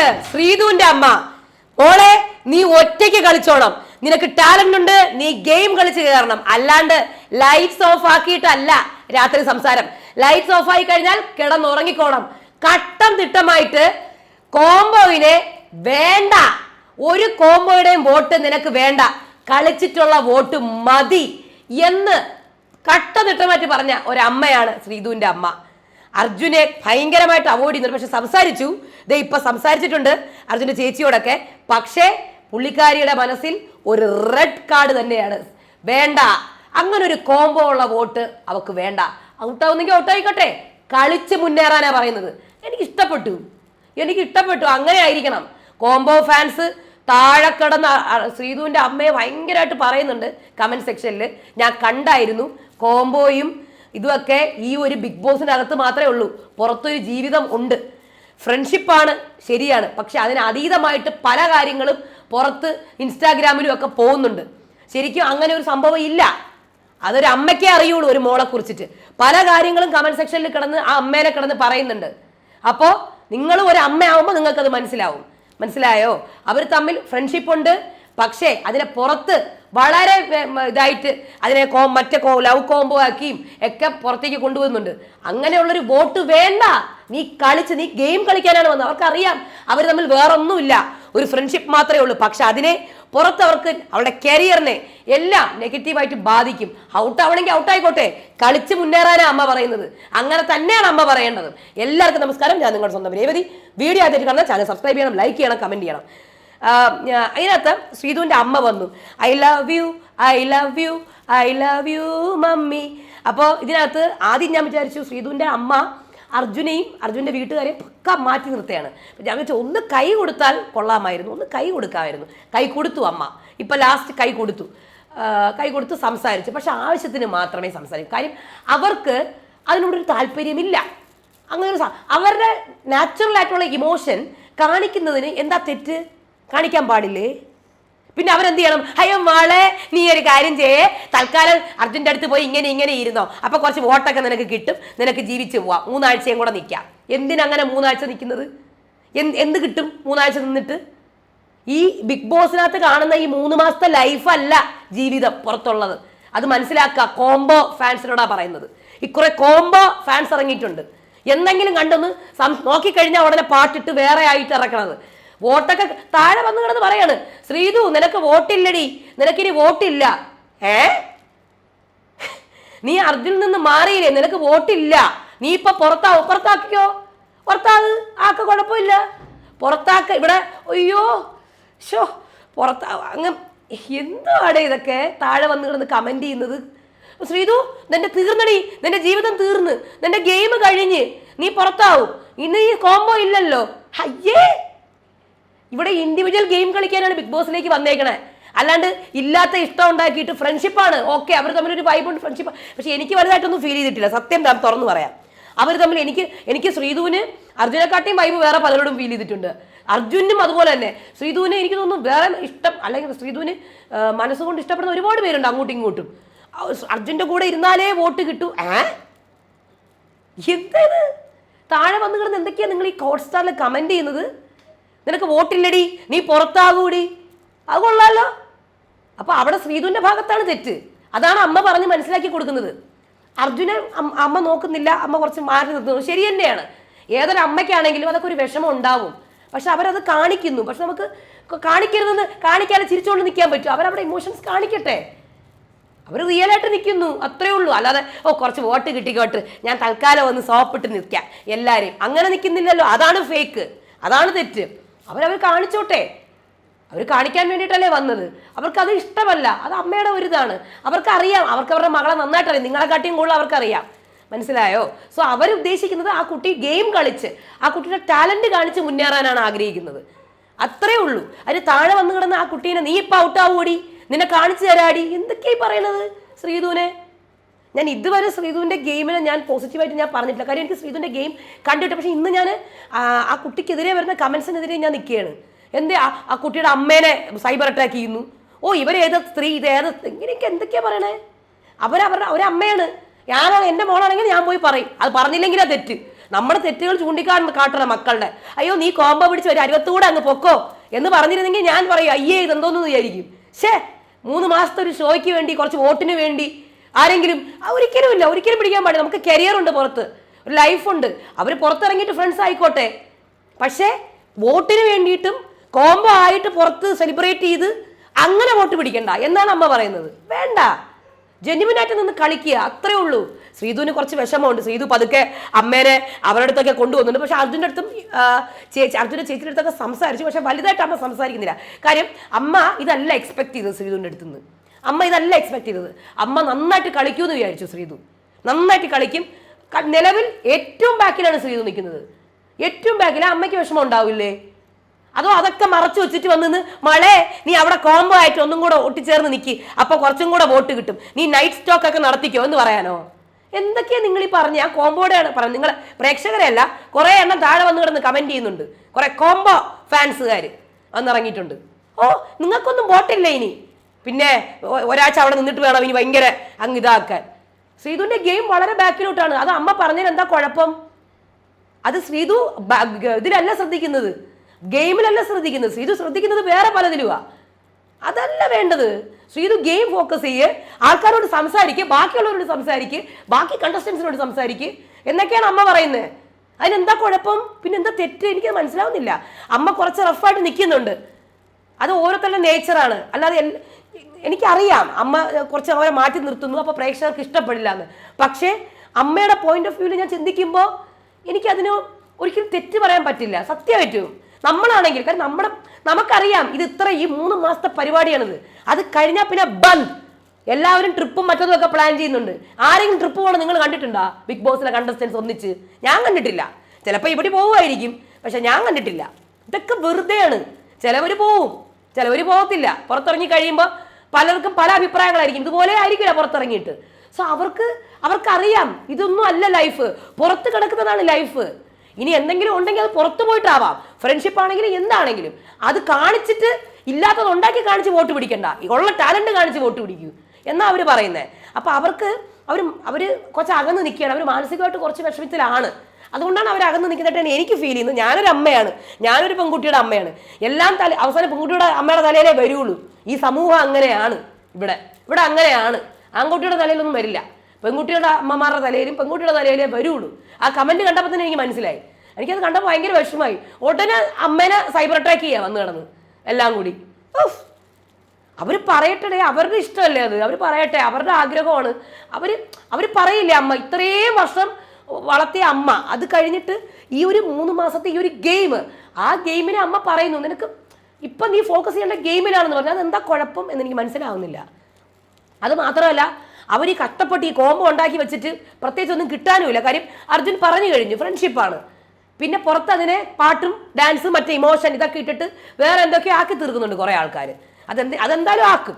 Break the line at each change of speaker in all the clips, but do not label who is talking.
പറയുന്നത് ശ്രീധുവിന്റെ അമ്മ. മോളെ നീ ഒറ്റയ്ക്ക് കളിച്ചോണം. നിനക്ക് ടാലന്റ് ഉണ്ട് നീ ഗെയിം കളിച്ച് കയറണം. അല്ലാണ്ട് ലൈറ്റ്സ് ഓഫ് ആക്കിയിട്ടല്ല രാത്രി സംസാരം. ലൈറ്റ്സ് ഓഫ് ആയി കഴിഞ്ഞാൽ കിടന്നുറങ്ങിക്കോണം. കട്ടം തിട്ടമായിട്ട് കോംബോയിനെ വേണ്ട. ഒരു കോംബോയുടെയും വോട്ട് നിനക്ക് വേണ്ട. കളിച്ചിട്ടുള്ള വോട്ട് മതി എന്ന് കട്ടതിട്ടമായിട്ട് പറഞ്ഞ ഒരമ്മയാണ് ശ്രീധുവിന്റെ അമ്മ. അർജുനെ ഭയങ്കരമായിട്ട് അവോയ്ഡ് ചെയ്യുന്നുണ്ട് പക്ഷെ സംസാരിച്ചു. ദേ ഇപ്പൊ സംസാരിച്ചിട്ടുണ്ട് അർജുന്റെ ചേച്ചിയോടൊക്കെ. പക്ഷേ പുള്ളിക്കാരിയുടെ മനസ്സിൽ ഒരു റെഡ് കാർഡ് തന്നെയാണ്. വേണ്ട. അങ്ങനെ ഒരു കോംബോ ഉള്ള വോട്ട് അവക്ക് വേണ്ട. ഔട്ടാവുന്നെങ്കിൽ ഔട്ടായിക്കോട്ടെ കളിച്ച് മുന്നേറാനാ പറയുന്നത്. എനിക്ക് ഇഷ്ടപ്പെട്ടു എനിക്ക് ഇഷ്ടപ്പെട്ടു അങ്ങനെ ആയിരിക്കണം. കോംബോ ഫാൻസ് താഴെ കിടന്ന ശ്രീധുവിന്റെ അമ്മയെ ഭയങ്കരമായിട്ട് പറയുന്നുണ്ട്. കമന്റ് സെക്ഷനിൽ ഞാൻ കണ്ടായിരുന്നു. കോംബോയും ഇതുമൊക്കെ ഈ ഒരു ബിഗ് ബോസിനകത്ത് മാത്രമേ ഉള്ളൂ. പുറത്തൊരു ജീവിതം ഉണ്ട്. ഫ്രണ്ട്ഷിപ്പാണ് ശരിയാണ്. പക്ഷെ അതിന് അതീതമായിട്ട് പല കാര്യങ്ങളും പുറത്ത് ഇൻസ്റ്റാഗ്രാമിലും ഒക്കെ പോകുന്നുണ്ട്. ശരിക്കും അങ്ങനെ ഒരു സംഭവം ഇല്ല. അതൊരു അമ്മയ്ക്കേ അറിയുള്ളൂ ഒരു മോളെ കുറിച്ചിട്ട്. പല കാര്യങ്ങളും കമന്റ് സെക്ഷനിൽ കിടന്ന് ആ അമ്മേനെ കിടന്ന് പറയുന്നുണ്ട്. അപ്പോൾ നിങ്ങളും ഒരു അമ്മയാവുമ്പോൾ നിങ്ങൾക്കത് മനസ്സിലാവും. മനസ്സിലായോ? അവർ തമ്മിൽ ഫ്രണ്ട്ഷിപ്പ് ഉണ്ട്. പക്ഷേ അതിനെ പുറത്ത് വളരെ ഇതായിട്ട് അതിനെ കോ മറ്റേ കോ ലവ് കോംബോ ആക്കിയും ഒക്കെ പുറത്തേക്ക് കൊണ്ടുപോകുന്നുണ്ട് അങ്ങനെയുള്ളൊരു വോട്ട് വേണ്ട. നീ കളിച്ച് നീ ഗെയിം കളിക്കാനാണ് വന്നത്. അവർക്കറിയാം. അവർ തമ്മിൽ വേറൊന്നുമില്ല. ഒരു ഫ്രണ്ട്ഷിപ്പ് മാത്രമേ ഉള്ളൂ. പക്ഷെ അതിനെ പുറത്ത് അവർക്ക് അവരുടെ കരിയറിനെ എല്ലാം നെഗറ്റീവായിട്ട് ബാധിക്കും. ഔട്ട് ആവണമെങ്കിൽ ഔട്ട് ആയിക്കോട്ടെ കളിച്ച് മുന്നേറാനാണ് അമ്മ പറയുന്നത്. അങ്ങനെ തന്നെയാണ് അമ്മ പറയേണ്ടത്. എല്ലാവർക്കും നമസ്കാരം. ഞാൻ നിങ്ങളുടെ സ്വന്തം രേവതി. വീഡിയോ ആദ്യമായിട്ട് കാണാൻ ചാനൽ സബ്സ്ക്രൈബ് ചെയ്യണം ലൈക്ക് ചെയ്യണം കമന്റ് ചെയ്യണം. അതിനകത്ത് ശ്രീധുവിന്റെ അമ്മ വന്നു. I love you I love you I love you mummy. അപ്പോൾ ഇതിനകത്ത് ആദ്യം ഞാൻ വിചാരിച്ചു ശ്രീധുവിന്റെ അമ്മ അർജുനെയും അർജുന്റെ വീട്ടുകാരെയും പക്ക മാറ്റി നിർത്തുകയാണ്. ഞാൻ വെച്ചാൽ ഒന്ന് കൈ കൊടുത്താൽ കൊള്ളാമായിരുന്നു ഒന്ന് കൈ കൊടുക്കാമായിരുന്നു. കൈ കൊടുത്തു അമ്മ. ഇപ്പം ലാസ്റ്റ് കൈ കൊടുത്തു. കൈ കൊടുത്ത് സംസാരിച്ചു. പക്ഷെ ആവശ്യത്തിന് മാത്രമേ സംസാരിക്കൂ. കാര്യം അവർക്ക് അതിനോടൊരു താല്പര്യമില്ല. അങ്ങനെ ഒരു അവരുടെ നാച്ചുറൽ ആയിട്ടുള്ള ഇമോഷൻ കാണിക്കുന്നതിന് എന്താ തെറ്റ്? കാണിക്കാൻ പാടില്ലേ? പിന്നെ അവരെന്ത് ചെയ്യണം? അയ്യോ മോളെ നീ ഒരു കാര്യം ചെയ്യേ. തൽക്കാലം അർജുന്റെ അടുത്ത് പോയി ഇങ്ങനെ ഇങ്ങനെ ഇരുന്നോ. അപ്പൊ കുറച്ച് വോട്ടൊക്കെ നിനക്ക് കിട്ടും. നിനക്ക് ജീവിച്ചു പോവാം. മൂന്നാഴ്ചയും കൂടെ നിൽക്കാം എന്തിനങ്ങനെ മൂന്നാഴ്ച നിൽക്കുന്നത് എന്ത് എന്ത് കിട്ടും മൂന്നാഴ്ച നിന്നിട്ട്? ഈ ബിഗ് ബോസിനകത്ത് കാണുന്ന ഈ മൂന്ന് മാസത്തെ ലൈഫല്ല ജീവിതം പുറത്തുള്ളത്. അത് മനസ്സിലാക്കുക. കോംബോ ഫാൻസിനോടാ പറയുന്നത്. ഇക്കുറെ കോംബോ ഫാൻസ് ഇറങ്ങിയിട്ടുണ്ട്. എന്തെങ്കിലും കണ്ടൊന്ന് നോക്കിക്കഴിഞ്ഞാൽ ഉടനെ പാട്ടിട്ട് വേറെ ആയിട്ട് ഇറക്കണത്. വോട്ടൊക്കെ താഴെ വന്നു കിടന്ന് പറയാണ്. ശ്രീതു നിനക്ക് വോട്ടില്ലടി. നിനക്കിനി വോട്ടില്ല. ഏ? നീ അർജുനിൽ നിന്ന് മാറിയില്ലേ? നിനക്ക് വോട്ടില്ല. നീ ഇപ്പൊ പുറത്താ പുറത്താക്കിയോ പുറത്താത് ആക്ക കുഴപ്പമില്ല. പുറത്താക്ക ഇവിടെ അയ്യോ ഷോ പുറത്താ അങ്ങ് എന്താണ് ഇതൊക്കെ? താഴെ വന്ന് കിടന്ന് കമന്റ് ചെയ്യുന്നത്. ശ്രീതു നിന്റെ തീർന്നടി. നിന്റെ ജീവിതം തീർന്ന്. നിന്റെ ഗെയിം കഴിഞ്ഞ്. നീ പുറത്താവും. ഇന്ന് ഈ കോംബോ ഇല്ലല്ലോ. അയ്യേ! ഇവിടെ ഇൻഡിവിജ്വൽ ഗെയിം കളിക്കാനാണ് ബിഗ് ബോസിലേക്ക് വന്നേക്കണേ. അല്ലാണ്ട് ഇല്ലാത്ത ഇഷ്ടം ഉണ്ടാക്കിയിട്ട് ഫ്രണ്ട്ഷിപ്പാണ് ഓക്കെ അവർ തമ്മിൽ ഒരു വൈബുണ്ട് ഫ്രണ്ട്ഷിപ്പ് പക്ഷെ എനിക്ക് വലുതായിട്ടൊന്നും ഫീൽ ചെയ്തിട്ടില്ല. സത്യം തുറന്നു പറയാം. അവർ തമ്മിൽ എനിക്ക് എനിക്ക് ശ്രീധുവിന് അർജുനെക്കാട്ടിയും വൈബ് വേറെ പലരോടും ഫീൽ ചെയ്തിട്ടുണ്ട്. അർജുനും അതുപോലെ തന്നെ. ശ്രീധുവിനെ എനിക്ക് തോന്നുന്നു വേറെ ഇഷ്ടം അല്ലെങ്കിൽ ശ്രീധുവിന് മനസ്സുകൊണ്ട് ഇഷ്ടപ്പെടുന്ന ഒരുപാട് പേരുണ്ട് അങ്ങോട്ടും ഇങ്ങോട്ടും. അർജുന്റെ കൂടെ ഇരുന്നാലേ വോട്ട് കിട്ടൂ. ഏ? എന്തേത് താഴെ വന്നു കിടന്ന് എന്തൊക്കെയാണ് നിങ്ങൾ ഈ ഹോട്ട്സ്റ്റാറിൽ കമന്റ് ചെയ്യുന്നത്? നിനക്ക് വോട്ടില്ലടി നീ പുറത്താകൂടി. അത് കൊള്ളാലോ. അപ്പൊ അവിടെ ശ്രീധുവിന്റെ ഭാഗത്താണ് തെറ്റ്. അതാണ് അമ്മ പറഞ്ഞ് മനസ്സിലാക്കി കൊടുക്കുന്നത്. അർജുനെ അമ്മ നോക്കുന്നില്ല അമ്മ കുറച്ച് മാറി നിർത്തുന്നു ശരി തന്നെയാണ്. ഏതൊരു അമ്മയ്ക്കാണെങ്കിലും അതൊക്കെ ഒരു വിഷമം ഉണ്ടാവും. പക്ഷെ അവരത് കാണിക്കുന്നു. പക്ഷെ നമുക്ക് കാണിക്കരുതെന്ന് കാണിക്കാതെ ചിരിച്ചുകൊണ്ട് നിൽക്കാൻ പറ്റും. അവരവിടെ ഇമോഷൻസ് കാണിക്കട്ടെ. അവർ റിയൽ ആയിട്ട് നിൽക്കുന്നു അത്രേ ഉള്ളൂ. അല്ലാതെ ഓ കുറച്ച് വോട്ട് കിട്ടിക്കോട്ട് ഞാൻ തൽക്കാലം ഒന്ന് സോപ്പിട്ട് നിൽക്കാം. എല്ലാവരെയും അങ്ങനെ നിൽക്കുന്നില്ലല്ലോ അതാണ് ഫേക്ക് അതാണ് തെറ്റ്. അവരവർ കാണിച്ചോട്ടെ. അവർ കാണിക്കാൻ വേണ്ടിയിട്ടല്ലേ വന്നത്. അവർക്ക് ഇഷ്ടമല്ല. അത് അമ്മയുടെ ഒരു ഇതാണ് അവർക്ക് അറിയാം അവർക്ക് അവരുടെ മകളെ നന്നായിട്ടറിയാം. നിങ്ങളെക്കാട്ടിയും കൂടുതൽ അവർക്കറിയാം. മനസ്സിലായോ? സോ അവരുദ്ദേശിക്കുന്നത് ആ കുട്ടി ഗെയിം കളിച്ച് ആ കുട്ടിയുടെ ടാലന്റ് കാണിച്ച് മുന്നേറാനാണ് ആഗ്രഹിക്കുന്നത്. അത്രേ ഉള്ളൂ. അതിന് താഴെ വന്നു കിടന്ന ആ കുട്ടീനെ നീ ഇപ്പം ഔട്ടാവൂടി നിന്നെ കാണിച്ചു തരാടി? എന്തൊക്കെയായി പറയണത്? ശ്രീധുവിനെ? ഞാൻ ഇതുവരെ ശ്രീധുവിന്റെ ഗെയിമിനെ ഞാൻ പോസിറ്റീവായിട്ട് ഞാൻ പറഞ്ഞിട്ടില്ല. കാര്യം എനിക്ക് ശ്രീധുവിന്റെ ഗെയിം കണ്ടിട്ട് പക്ഷേ ഇന്ന് ഞാൻ ആ കുട്ടിക്കെതിരെ വരുന്ന കമൻസിനെതിരെ ഞാൻ നിൽക്കുകയാണ്. എന്തേ ആ ആ കുട്ടിയുടെ അമ്മേനെ സൈബർ അറ്റാക്ക് ചെയ്യുന്നു. ഓ ഇവരേത് സ്ത്രീ ഇത് ഏത് ഇങ്ങനെയൊക്കെ എന്തൊക്കെയാ പറയണേ? അവരവരുടെ അമ്മയാണ്. ഞാനാണ് എന്റെ മോളാണെങ്കിൽ ഞാൻ പോയി പറയും. അത് പറഞ്ഞില്ലെങ്കിലാ തെറ്റ്. നമ്മുടെ തെറ്റുകൾ ചൂണ്ടിക്കാണ് കാട്ടണം മക്കളുടെ. അയ്യോ നീ കോമ്പ പിടിച്ച് ഒരു അരുവത്തൂടെ അങ്ങ് പൊക്കോ എന്ന് പറഞ്ഞിരുന്നെങ്കിൽ ഞാൻ പറയും അയ്യേ ഇതെന്തോന്ന്? വിചാരിക്കും. ഷേ മൂന്ന് മാസത്തെ ഒരു ഷോയ്ക്ക് വേണ്ടി കുറച്ച് വോട്ടിന് വേണ്ടി ആരെങ്കിലും ഒരിക്കലും ഇല്ല ഒരിക്കലും പിടിക്കാൻ പാടില്ല. നമുക്ക് കരിയർ ഉണ്ട് പുറത്ത്. ഒരു ലൈഫുണ്ട് അവർ പുറത്തിറങ്ങിയിട്ട് ഫ്രണ്ട്സ് ആയിക്കോട്ടെ. പക്ഷേ വോട്ടിന് വേണ്ടിയിട്ടും കോംബോ ആയിട്ട് പുറത്ത് സെലിബ്രേറ്റ് ചെയ്ത് അങ്ങനെ വോട്ട് പിടിക്കണ്ട എന്നാണ് അമ്മ പറയുന്നത്. വേണ്ട. ജെന്യുവിനായിട്ട് നിന്ന് കളിക്കുക അത്രേ ഉള്ളൂ. ശ്രീധുവിന് കുറച്ച് വിഷമമുണ്ട്. ശ്രീധു പതുക്കെ അമ്മേനെ അവരുടെ അടുത്തൊക്കെ കൊണ്ടുപോകുന്നുണ്ട് പക്ഷെ അർജുന്റെ അടുത്തും ചേച്ചി അർജുന്റെ ചേച്ചിയുടെ അടുത്തൊക്കെ സംസാരിച്ചു. പക്ഷെ വലുതായിട്ട് അമ്മ സംസാരിക്കുന്നില്ല. കാര്യം അമ്മ ഇതല്ല എക്സ്പെക്ട് ചെയ്തത് ശ്രീധുവിന്റെ അടുത്ത് നിന്ന് അമ്മ ഇതല്ല എക്സ്പെക്ട് ചെയ്തത്. അമ്മ നന്നായിട്ട് കളിക്കൂ എന്ന് വിചാരിച്ചു ശ്രീതു. നന്നായിട്ട് കളിക്കും. നിലവിൽ ഏറ്റവും ബാക്കിലാണ് ശ്രീതു നിൽക്കുന്നത്. ഏറ്റവും ബാക്കിൽ അമ്മയ്ക്ക് വിഷമം ഉണ്ടാവില്ലേ? അതോ അതൊക്കെ മറച്ചു വെച്ചിട്ട് വന്നിന്ന് മളെ നീ അവിടെ കോംബോ ആയിട്ട് ഒന്നും കൂടെ ഒട്ടിച്ചേർന്ന് നിൽക്കി അപ്പൊ കുറച്ചും കൂടെ വോട്ട് കിട്ടും. നീ നൈറ്റ് സ്റ്റോക്ക് ഒക്കെ നടത്തിക്കോ എന്ന് പറയാനോ? എന്തൊക്കെയാ നിങ്ങൾ ഈ പറഞ്ഞ? ആ കോംബോടെയാണ് പറഞ്ഞത്. നിങ്ങൾ പ്രേക്ഷകരെയല്ല കുറെ എണ്ണം താഴെ വന്ന് കിടന്ന് കമന്റ് ചെയ്യുന്നുണ്ട്. കുറെ കോംബോ ഫാൻസുകാർ വന്നിറങ്ങിയിട്ടുണ്ട്. ഓ നിങ്ങൾക്കൊന്നും വോട്ടില്ല ഇനി? പിന്നെ ഒരാഴ്ച അവിടെ നിന്നിട്ട് വേണം ഇനി ഭയങ്കര അങ്ങ് ഇതാക്കാൻ. ശ്രീതുവിന്റെ ഗെയിം വളരെ ബാക്കിലോട്ടാണ്. അത് അമ്മ പറഞ്ഞതിന് എന്താ കുഴപ്പം? അത് ഗ- ഇതിലല്ല ശ്രദ്ധിക്കുന്നത്. ഗെയിമിലല്ല ശ്രദ്ധിക്കുന്നത്. ശ്രീതു ശ്രദ്ധിക്കുന്നത് വേറെ പലതിലുവാ. അതല്ല വേണ്ടത്. ശ്രീതു ഗെയിം ഫോക്കസ് ചെയ്യ്. ആൾക്കാരോട് സംസാരിക്കുക ബാക്കിയുള്ളവരോട് സംസാരിക്കുക ബാക്കി കണ്ടസ്റ്റൻസിനോട് സംസാരിക്കുക എന്നൊക്കെയാണ് അമ്മ പറയുന്നത് അതിനെന്താ കുഴപ്പം? പിന്നെ എന്താ തെറ്റ്? എനിക്ക് മനസ്സിലാവുന്നില്ല. അമ്മ കുറച്ച് റഫായിട്ട് നിൽക്കുന്നുണ്ട് അത് ഓരോരുത്തരുടെ നേച്ചറാണ് അല്ലാതെ എനിക്കറിയാം. അമ്മ കുറച്ച് അവരെ മാറ്റി നിർത്തുന്നു അപ്പോൾ പ്രേക്ഷകർക്ക് ഇഷ്ടപ്പെടില്ല എന്ന് പക്ഷേ അമ്മയുടെ പോയിന്റ് ഓഫ് വ്യൂവിൽ ഞാൻ ചിന്തിക്കുമ്പോൾ എനിക്കതിന് ഒരിക്കലും തെറ്റ് പറയാൻ പറ്റില്ല. സത്യമായിട്ടും. നമ്മളാണെങ്കിൽ കാരണം നമ്മുടെ നമുക്കറിയാം ഇത് ഇത്ര ഈ മൂന്ന് മാസത്തെ പരിപാടിയാണിത്. അത് കഴിഞ്ഞാൽ പിന്നെ ബന്ദ്. എല്ലാവരും ട്രിപ്പും മറ്റതും ഒക്കെ പ്ലാൻ ചെയ്യുന്നുണ്ട്. ആരെങ്കിലും ട്രിപ്പ് പോകണം നിങ്ങൾ കണ്ടിട്ടുണ്ടോ? ബിഗ് ബോസിലെ കണ്ടസ്റ്റൻസ് ഒന്നിച്ച്. ഞാൻ കണ്ടിട്ടില്ല. ചിലപ്പോൾ ഇവിടെ പോവുമായിരിക്കും. പക്ഷെ ഞാൻ കണ്ടിട്ടില്ല. ഇതൊക്കെ വെറുതെയാണ്. ചിലവർ പോവും. ചിലവർ പോകത്തില്ല. പുറത്തിറങ്ങി കഴിയുമ്പോൾ പലർക്കും പല അഭിപ്രായങ്ങളായിരിക്കും. ഇതുപോലെ ആയിരിക്കില്ല പുറത്തിറങ്ങിയിട്ട്. സോ അവർക്ക് അവർക്കറിയാം. ഇതൊന്നും അല്ല ലൈഫ്. പുറത്ത് കിടക്കുന്നതാണ് ലൈഫ്. ഇനി എന്തെങ്കിലും ഉണ്ടെങ്കിൽ അത് പുറത്ത് പോയിട്ടാവാം. ഫ്രണ്ട്ഷിപ്പ് ആണെങ്കിലും എന്താണെങ്കിലും. അത് കാണിച്ചിട്ട് ഇല്ലാത്തത് ഉണ്ടാക്കി കാണിച്ച് വോട്ട് പിടിക്കണ്ട. ഉള്ള ടാലന്റ് കാണിച്ച് വോട്ട് പിടിക്കൂ. എന്നാ അവർ പറയുന്നത് അപ്പോൾ അവർക്ക് അവർ അവർ കുറച്ച് അകന്ന് നിൽക്കുകയാണ്. അവർ മാനസികമായിട്ട് കുറച്ച് വിഷമത്തിലാണ് അതുകൊണ്ടാണ് അവർ അകന്ന് നിൽക്കുന്നതായിട്ടാണ് എനിക്ക് ഫീൽ ചെയ്യുന്നത്. ഞാനൊരു അമ്മയാണ്. ഞാനൊരു പെൺകുട്ടിയുടെ അമ്മയാണ്. എല്ലാം തല അവസാനം പെൺകുട്ടിയുടെ അമ്മയുടെ തലയിലേ വരുള്ളൂ ഈ സമൂഹം അങ്ങനെയാണ് ഇവിടെ. ഇവിടെ അങ്ങനെയാണ്. ആൺകുട്ടിയുടെ തലയിലൊന്നും വരില്ല. പെൺകുട്ടിയുടെ അമ്മമാരുടെ തലയിലും പെൺകുട്ടിയുടെ തലയിലേ വരുള്ളൂ ആ കമന്റ് കണ്ടപ്പോൾ തന്നെ എനിക്ക് മനസ്സിലായി. എനിക്കത് കണ്ടപ്പോൾ ഭയങ്കര വിഷമമായി. ഉടനെ അമ്മേനെ സൈബർ അറ്റാക്ക് ചെയ്യാ വന്ന് കിടന്ന്. എല്ലാം കൂടി. അവർ പറയട്ടെ അവരുടെ ഇഷ്ടമല്ലേ അത്? അവർ പറയട്ടെ അവരുടെ ആഗ്രഹമാണ്. അവർ അവർ പറയില്ലേ അമ്മ ഇത്രയും വർഷം വളർത്തിയ അമ്മ. അത് കഴിഞ്ഞിട്ട് ഈ ഒരു മൂന്ന് മാസത്തെ ഈ ഒരു ഗെയിം ആ ഗെയിമിനെ അമ്മ പറയുന്നു നിനക്ക് ഇപ്പം നീ ഫോക്കസ് ചെയ്യേണ്ട ഗെയിമിലാണെന്ന് പറഞ്ഞാൽ അത് എന്താ കുഴപ്പം? എന്ന് എനിക്ക് മനസ്സിലാവുന്നില്ല. അത് മാത്രമല്ല അവർ ഈ കഷ്ടപ്പെട്ട് ഈ കോംബോ ഉണ്ടാക്കി വെച്ചിട്ട് പ്രത്യേകിച്ച് ഒന്നും കിട്ടാനുമില്ല. കാര്യം അർജുൻ പറഞ്ഞു കഴിഞ്ഞു ഫ്രണ്ട്ഷിപ്പാണ് പിന്നെ പുറത്ത് അതിനെ പാട്ടും ഡാൻസും മറ്റേ ഇമോഷൻ ഇതൊക്കെ ഇട്ടിട്ട് വേറെ എന്തൊക്കെയോ ആക്കി തീർക്കുന്നുണ്ട് കുറേ ആൾക്കാർ അതെന്ത് അതെന്തായാലും ആക്കും.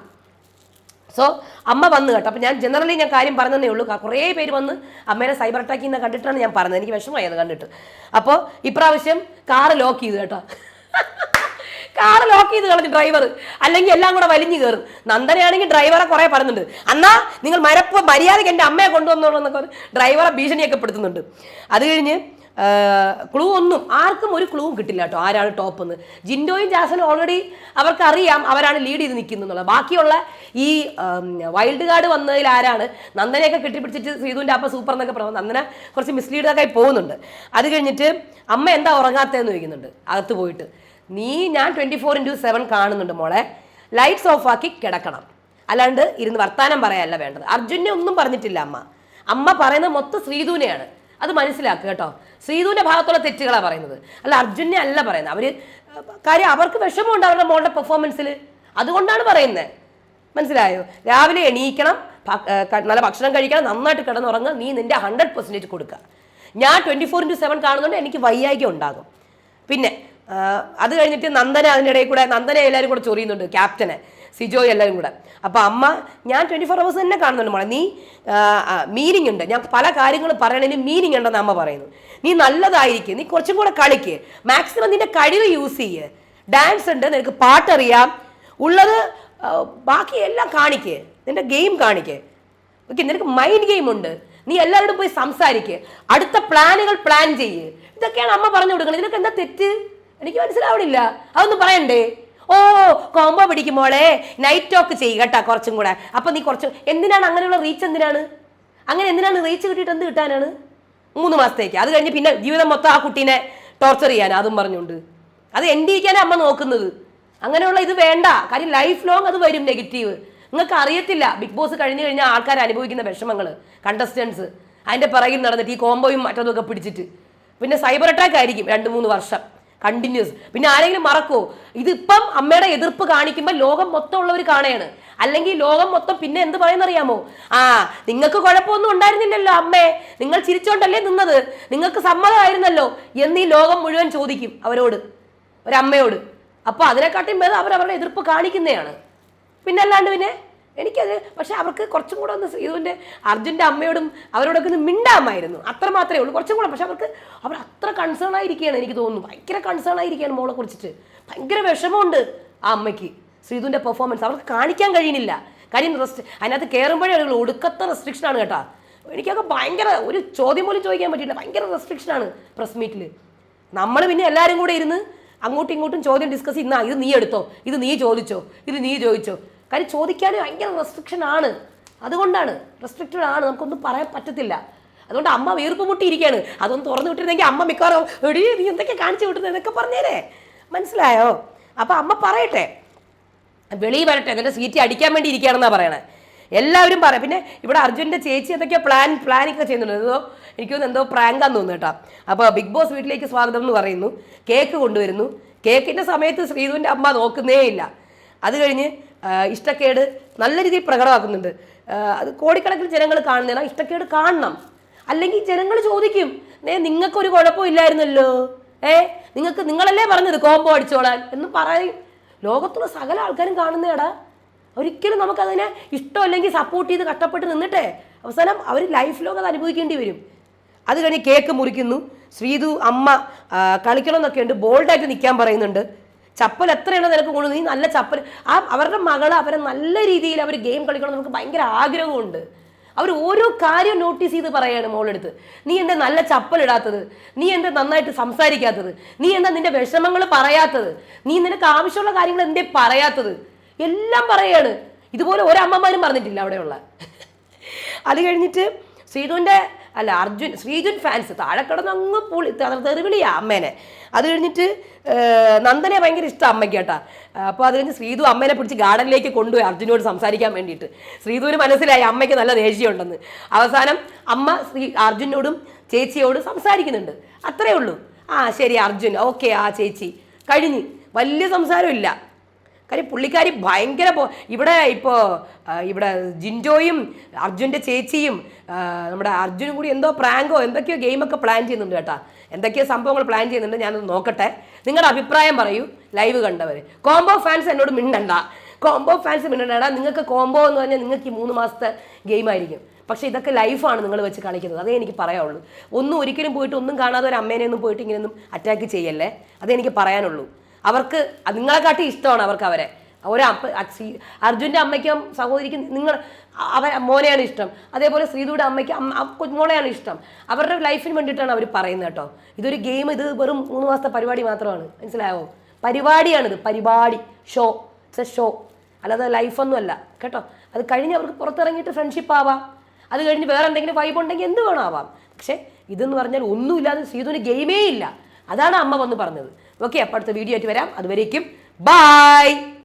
സോ അമ്മ വന്നു കേട്ടോ. അപ്പം ഞാൻ ജനറലി ഞാൻ കാര്യം പറഞ്ഞതേ ഉള്ളൂ. കുറേ പേര് വന്ന് അമ്മേനെ സൈബർ അറ്റാക്ക് ചെയ്യുന്ന കണ്ടിട്ടാണ് ഞാൻ പറഞ്ഞത്. എനിക്ക് വിഷമമായി അത് കണ്ടിട്ട്. അപ്പോൾ ഇപ്രാവശ്യം കാറ് ലോക്ക് ചെയ്തു കേട്ടോ. കാറ് ലോക്ക് ചെയ്ത് കളഞ്ഞു ഡ്രൈവർ അല്ലെങ്കിൽ എല്ലാം കൂടെ വലിഞ്ഞു കയറും. നന്ദനയാണെങ്കിൽ ഡ്രൈവറെ കുറേ പറയുന്നുണ്ട് അന്നാ നിങ്ങൾ മരപ്പ് മര്യാദയ്ക്ക് എന്റെ അമ്മയെ കൊണ്ടുവന്നോളൂ എന്നൊക്കെ ഡ്രൈവറെ ഭീഷണിയൊക്കെ പെടുത്തുന്നുണ്ട് അത് കഴിഞ്ഞ് ക്ലൂ ഒന്നും ആർക്കും ഒരു ക്ലൂവും കിട്ടില്ല കേട്ടോ. ആരാണ് ടോപ്പ് എന്ന്. ജിൻഡോയും ജാസനും ഓൾറെഡി അവർക്ക് അറിയാം അവരാണ് ലീഡ് ചെയ്ത് നിൽക്കുന്നുള്ളത് ബാക്കിയുള്ള ഈ വൈൽഡ് കാർഡ് വന്നതിൽ ആരാണ്? നന്ദനെയൊക്കെ കെട്ടിപ്പിടിച്ചിട്ട് ശ്രീധുവിന്റെ അപ്പ സൂപ്പർ എന്നൊക്കെ പറഞ്ഞു നന്ദന കുറച്ച് മിസ്ലീഡൊക്കെ പോകുന്നുണ്ട്. അത് കഴിഞ്ഞിട്ട് അമ്മ എന്താ ഉറങ്ങാത്തതെന്ന് ചോദിക്കുന്നുണ്ട്. അകത്ത് പോയിട്ട്. നീ ഞാൻ ട്വന്റി ഫോർ ഇന്റു സെവൻ കാണുന്നുണ്ട് മോളെ. ലൈറ്റ്സ് ഓഫ് ആക്കി കിടക്കണം. അല്ലാണ്ട് ഇരുന്ന് വർത്താനം പറയാനല്ല വേണ്ടത്. അർജുനെ ഒന്നും പറഞ്ഞിട്ടില്ല അമ്മ. അമ്മ പറയുന്നത് മൊത്തം ശ്രീധുവിനെയാണ്. അത് മനസ്സിലാക്കുക കേട്ടോ. ശ്രീതുവിന്റെ ഭാഗത്തുള്ള തെറ്റുകളാണ് പറയുന്നത്. അല്ല അർജുനെ അല്ല പറയുന്നത്. അവർ കാര്യം അവർക്ക് വിഷമമുണ്ട് അവരുടെ മോളുടെ പെർഫോമൻസിൽ അതുകൊണ്ടാണ് പറയുന്നത് മനസ്സിലായോ? രാവിലെ എണീക്കണം നല്ല ഭക്ഷണം കഴിക്കണം നന്നായിട്ട് കിടന്നുറങ്ങുക നീ നിന്റെ ഹൺഡ്രഡ് പെർസെന്റേജ് കൊടുക്കുക ഞാൻ ട്വന്റി ഫോർ ഇന്റു സെവൻ കാണുന്നുണ്ട് എനിക്ക് വയ്യായ്ക ഉണ്ടാകും. പിന്നെ അത് കഴിഞ്ഞിട്ട് നന്ദന അതിന്റെ ഇടയിൽ കൂടെ നന്ദനെ എല്ലാവരും കൂടെ ചൊറിയുന്നുണ്ട് ക്യാപ്റ്റനെ സിജോയ് എല്ലാവരും കൂടെ. അപ്പോൾ അമ്മ ഞാൻ ട്വന്റി ഫോർ അവേഴ്സ് തന്നെ കാണുന്നുണ്ട് മോളെ. നീ മീനിങ് ഉണ്ട്. ഞാൻ പല കാര്യങ്ങളും പറയണതിന് മീനിങ് ഉണ്ടെന്ന് അമ്മ പറയുന്നു. നീ നല്ലതായിരിക്കും നീ കുറച്ചും കൂടെ കളിക്ക്. മാക്സിമം നിന്റെ കഴിവ് യൂസ് ചെയ്യ്. ഡാൻസ് ഉണ്ട് നിനക്ക് പാട്ടറിയാം. ഉള്ളത് ബാക്കി എല്ലാം കാണിക്കേ. നിന്റെ ഗെയിം കാണിക്കേ. ഓക്കെ നിനക്ക് മൈൻഡ് ഗെയിം ഉണ്ട്. നീ എല്ലാവരോടും പോയി സംസാരിക്ക്. അടുത്ത പ്ലാനുകൾ പ്ലാൻ ചെയ്യ്. ഇതൊക്കെയാണ് അമ്മ പറഞ്ഞു കൊടുക്കുന്നത്. ഇതിനൊക്കെ എന്താ തെറ്റ്? എനിക്ക് മനസ്സിലാവണില്ല. അതൊന്നും പറയണ്ടേ? ഓ കോംബോ പിടിക്കും മോളെ. നൈറ്റ് ടോക്ക് ചെയ്യുക കേട്ടോ കുറച്ചും കൂടെ. അപ്പൊ നീ കുറച്ച് എന്തിനാണ് അങ്ങനെയുള്ള റീച്ച് എന്തിനാണ്? അങ്ങനെ എന്തിനാണ് റീച്ച് കിട്ടിയിട്ട് എന്ത് കിട്ടാനാണ്? മൂന്ന് മാസത്തേക്ക്. അത് കഴിഞ്ഞ് പിന്നെ ജീവിതം മൊത്തം ആ കുട്ടീനെ ടോർച്ചർ ചെയ്യാൻ അതും പറഞ്ഞുകൊണ്ട്. അത് എന്റെ ഇരിക്കാനാണ് അമ്മ നോക്കുന്നത്. അങ്ങനെയുള്ള ഇത് വേണ്ട. കാര്യം ലൈഫ് ലോങ് അത് വരും നെഗറ്റീവ് നിങ്ങൾക്ക് അറിയത്തില്ല. ബിഗ് ബോസ് കഴിഞ്ഞു കഴിഞ്ഞാൽ ആൾക്കാർ അനുഭവിക്കുന്ന വിഷമങ്ങൾ കണ്ടസ്റ്റൻസ് അതിന്റെ പിറകിൽ നടന്നിട്ട് ഈ കോമ്പോയും മറ്റൊന്നൊക്കെ പിടിച്ചിട്ട്. പിന്നെ സൈബർ അറ്റാക്ക് ആയിരിക്കും രണ്ട് മൂന്ന് വർഷം. കണ്ടിന്യൂസ് പിന്നെ ആരെങ്കിലും മറക്കോ ഇതിപ്പം അമ്മയുടെ എതിർപ്പ് കാണിക്കുമ്പോൾ ലോകം മൊത്തം ഉള്ളവർ കാണുകയാണ്. അല്ലെങ്കിൽ ലോകം മൊത്തം പിന്നെ എന്ത് പറയുന്നറിയാമോ? ആ നിങ്ങൾക്ക് കുഴപ്പമൊന്നും ഉണ്ടായിരുന്നില്ലല്ലോ അമ്മേ. നിങ്ങൾ ചിരിച്ചോണ്ടല്ലേ നിന്നത്. നിങ്ങൾക്ക് സമ്മതമായിരുന്നല്ലോ എന്നീ ലോകം മുഴുവൻ ചോദിക്കും അവരോട്. ഒരമ്മയോട്. അപ്പോൾ അതിനെക്കാട്ടിയും ഭേദം അവരുടെ എതിർപ്പ് കാണിക്കുന്നതാണ്. പിന്നെ അല്ലാണ്ട് പിന്നെ എനിക്കത് പക്ഷെ അവർക്ക് കുറച്ചും കൂടെ ഒന്ന് ഇതിന്റെ അർജുന്റെ അമ്മയോടും അവരോടൊക്കെ ഒന്ന് മിണ്ടാമായിരുന്നു. അത്ര മാത്രമേ ഉള്ളൂ. കുറച്ചും കൂടെ പക്ഷെ അവർക്ക് അവർ അത്ര കൺസേൺ ആയിരിക്കുകയാണ് എനിക്ക് തോന്നുന്നു. ഭയങ്കര കൺസേൺ ആയിരിക്കുകയാണ് മോളെ കുറിച്ചിട്ട്. ഭയങ്കര വിഷമമുണ്ട് ആ അമ്മയ്ക്ക്. ശ്രീതുവിന്റെ പെർഫോമൻസ് അവർക്ക് കാണിക്കാൻ കഴിയുന്നില്ല. കാര്യം റെസ്റ്റ് അതിനകത്ത് കയറുമ്പോഴേ ഉള്ളൂ ഒടുക്കത്തെ റെസ്ട്രിക്ഷനാണ് കേട്ടോ. എനിക്കൊക്കെ ഭയങ്കര ഒരു ചോദ്യം പോലും ചോദിക്കാൻ പറ്റില്ല ഭയങ്കര റെസ്ട്രിക്ഷനാണ് പ്രസ് മീറ്റിൽ നമ്മൾ പിന്നെ എല്ലാവരും കൂടെ ഇരുന്ന് അങ്ങോട്ടും ഇങ്ങോട്ടും ചോദ്യം ഡിസ്കസ് ചെയ്യുന്ന ഇത് നീ എടുത്തോ? ഇത് നീ ചോദിച്ചോ? ഇത് നീ ചോദിച്ചോ? കാര്യം ചോദിക്കാൻ ഭയങ്കര റെസ്ട്രിക്ഷൻ ആണ്. അതുകൊണ്ടാണ് റെസ്ട്രിക്റ്റഡ് ആണ്. നമുക്കൊന്നും പറയാൻ പറ്റത്തില്ല. അതുകൊണ്ട് അമ്മ വീർപ്പ് മുട്ടിയിരിക്കുകയാണ് അതൊന്ന് തുറന്നു വിട്ടിരുന്നെങ്കിൽ അമ്മ മിക്കവാറും എടി നീ എന്തൊക്കെ കാണിച്ചു വിട്ടുന്നത് എന്നൊക്കെ പറഞ്ഞേരെ. മനസ്സിലായോ? അപ്പം അമ്മ പറയട്ടെ. വെളിയിൽ വരട്ടെ. എന്നിട്ട് സീറ്റ് അടിക്കാൻ വേണ്ടി ഇരിക്കുകയാണെന്നാണ് പറയണേ. എല്ലാവരും പറയാം പിന്നെ ഇവിടെ അർജുന്റെ ചേച്ചി എന്തൊക്കെയാണ് പ്ലാൻ പ്ലാനിങ് ചെയ്യുന്നുണ്ട്. എന്തോ എനിക്ക് തോന്നുന്നു എന്തോ പ്രാങ്കാന്ന് തോന്നുന്നു കേട്ടോ. അപ്പോൾ ബിഗ് ബോസ് വീട്ടിലേക്ക് സ്വാഗതം എന്ന് പറയുന്നു. കേക്ക് കൊണ്ടുവരുന്നു. കേക്കിന്റെ സമയത്ത് ശ്രീധുവിന്റെ അമ്മ നോക്കുന്നേ ഇല്ല. അത് കഴിഞ്ഞ് ഇഷ്ടക്കേട് നല്ല രീതിയിൽ പ്രകടമാക്കുന്നുണ്ട്. അത് കോടിക്കണക്കിന് ജനങ്ങൾ കാണുന്നില്ല ഇഷ്ടക്കേട് കാണണം. അല്ലെങ്കിൽ ജനങ്ങൾ ചോദിക്കും നേ നിങ്ങൾക്കൊരു കുഴപ്പമില്ലായിരുന്നല്ലോ ഏ നിങ്ങൾക്ക് നിങ്ങളല്ലേ പറഞ്ഞത് കോമ്പോ അടിച്ചോളാൻ? എന്ന് പറയും. ലോകത്തുള്ള സകല ആൾക്കാരും കാണുന്നേടാ. ഒരിക്കലും നമുക്കതിനെ ഇഷ്ടമല്ലെങ്കിൽ സപ്പോർട്ട് ചെയ്ത് കഷ്ടപ്പെട്ട് നിന്നിട്ടേ. അവസാനം അവർ ലൈഫ് ലോങ് അത് അനുഭവിക്കേണ്ടി വരും. അത് കഴിഞ്ഞ് കേക്ക് മുറിക്കുന്നു. ശ്രീതു അമ്മ കളിക്കണം കളിക്കണമെന്നൊക്കെ ഉണ്ട്. ബോൾഡായിട്ട് നിൽക്കാൻ പറയുന്നുണ്ട്. ചപ്പൽ എത്രയാണ് നിനക്ക് കൊണ്ടു നീ നല്ല ചപ്പൽ. ആ അവരുടെ മകളെ അവരെ നല്ല രീതിയിൽ അവർ ഗെയിം കളിക്കണം നമുക്ക് ഭയങ്കര ആഗ്രഹമുണ്ട്. അവർ ഓരോ കാര്യം നോട്ടീസ് ചെയ്ത് പറയാണ് മോളെടുത്ത്. നീ എന്താ നല്ല ചപ്പൽ ഇടാത്തത്? നീ എന്താ നന്നായിട്ട് സംസാരിക്കാത്തത്? നീ എന്താ നിന്റെ വിഷമങ്ങൾ പറയാത്തത്? നീ നിനക്ക് ആവശ്യമുള്ള കാര്യങ്ങൾ എന്തേ പറയാത്തത്? എല്ലാം പറയാണ്. ഇതുപോലെ ഒരമ്മമാരും പറഞ്ഞിട്ടില്ല അവിടെയുള്ള. അത് കഴിഞ്ഞിട്ട് ശ്രീധുവിന്റെ അല്ല അർജുൻ ശ്രീജുൻ ഫാൻസ് താഴെ കിടന്ന് അങ്ങ് പുളി തെറിവിളിയാ അമ്മേനെ. അത് കഴിഞ്ഞിട്ട് നന്ദനെ ഭയങ്കര ഇഷ്ടം അമ്മയ്ക്ക് കേട്ടാ. അപ്പോൾ അത് കഴിഞ്ഞ് ശ്രീതു അമ്മേനെ പിടിച്ച് ഗാർഡനിലേക്ക് കൊണ്ടുപോയി അർജുനോട് സംസാരിക്കാൻ വേണ്ടിയിട്ട്. ശ്രീതുവിന് മനസ്സിലായി അമ്മയ്ക്ക് നല്ല ദേഷ്യമുണ്ടെന്ന്. അവസാനം അമ്മ ശ്രീ അർജുനോടും ചേച്ചിയോടും സംസാരിക്കുന്നുണ്ട്. അത്രേ ഉള്ളൂ. ആ ശരി അർജുൻ ഓക്കെ ആ ചേച്ചി. കഴിഞ്ഞ്. വലിയ സംസാരമില്ല. കാര്യം പുള്ളിക്കാരി ഭയങ്കര ഇവിടെ ഇപ്പോൾ ഇവിടെ ജിൻജോയും അർജുന്റെ ചേച്ചിയും നമ്മുടെ അർജുനും കൂടി എന്തോ പ്രാങ്കോ എന്തൊക്കെയോ ഗെയിമൊക്കെ പ്ലാൻ ചെയ്യുന്നുണ്ട് കേട്ടാ. എന്തൊക്കെയോ സംഭവങ്ങൾ പ്ലാൻ ചെയ്യുന്നുണ്ട്. ഞാനത് നോക്കട്ടെ. നിങ്ങളുടെ അഭിപ്രായം പറയൂ. ലൈവ് കണ്ടവർ കോംബോ ഫാൻസ് എന്നോട് മിണ്ടണ്ട. Combo fans മിണ്ടണ്ട. നിങ്ങൾക്ക് കോംബോ എന്ന് പറഞ്ഞാൽ നിങ്ങൾക്ക് ഈ മൂന്ന് മാസത്തെ ഗെയിമായിരിക്കും. പക്ഷേ ഇതൊക്കെ ലൈഫാണ് നിങ്ങൾ വെച്ച് കളിക്കുന്നത് അതേ എനിക്ക് പറയാനുള്ളൂ. ഒന്നും ഒരിക്കലും പോയിട്ട് ഒന്നും കാണാതെ ഒരു അമ്മേനെ ഒന്നും പോയിട്ട് ഇങ്ങനെയൊന്നും അറ്റാക്ക് ചെയ്യല്ലേ? അതേ എനിക്ക് പറയാനുള്ളൂ. അവർക്ക് നിങ്ങളെക്കാട്ടി ഇഷ്ടമാണ് അവർക്ക് അവരെ. ഒരു അർജുന്റെ അമ്മയ്ക്കും സഹോദരിക്കും നിങ്ങൾ അവ മോനെയാണ് ഇഷ്ടം. അതേപോലെ ശ്രീതുയുടെ അമ്മയ്ക്ക് കുഞ്ഞുമോളെയാണ് ഇഷ്ടം. അവരുടെ ലൈഫിന് വേണ്ടിയിട്ടാണ് അവർ പറയുന്നത് കേട്ടോ. ഇതൊരു ഗെയിം ഇത് വെറും മൂന്ന് മാസത്തെ പരിപാടി മാത്രമാണ്. മനസ്സിലായോ? പരിപാടിയാണിത് പരിപാടി. ഷോ. ഇറ്റ്സ് എ ഷോ അല്ലാതെ ലൈഫൊന്നും അല്ല. കേട്ടോ? അത് കഴിഞ്ഞ് അവർക്ക് പുറത്തിറങ്ങിയിട്ട് ഫ്രണ്ട്ഷിപ്പ് ആവാം. അത് കഴിഞ്ഞ് വേറെ എന്തെങ്കിലും വൈബ് ഉണ്ടെങ്കിൽ എന്ത് വേണം ആവാം. പക്ഷേ ഇതെന്ന് പറഞ്ഞാൽ ഒന്നുമില്ലാതെ സീതുവിന് ഗെയിമേ ഇല്ല. അതാണ് അമ്മ വന്ന് പറഞ്ഞത്. ഓക്കെ അപ്പോൾ അടുത്ത വീഡിയോ ആയിട്ട് വരാം. അതുവരേക്കും ബായ്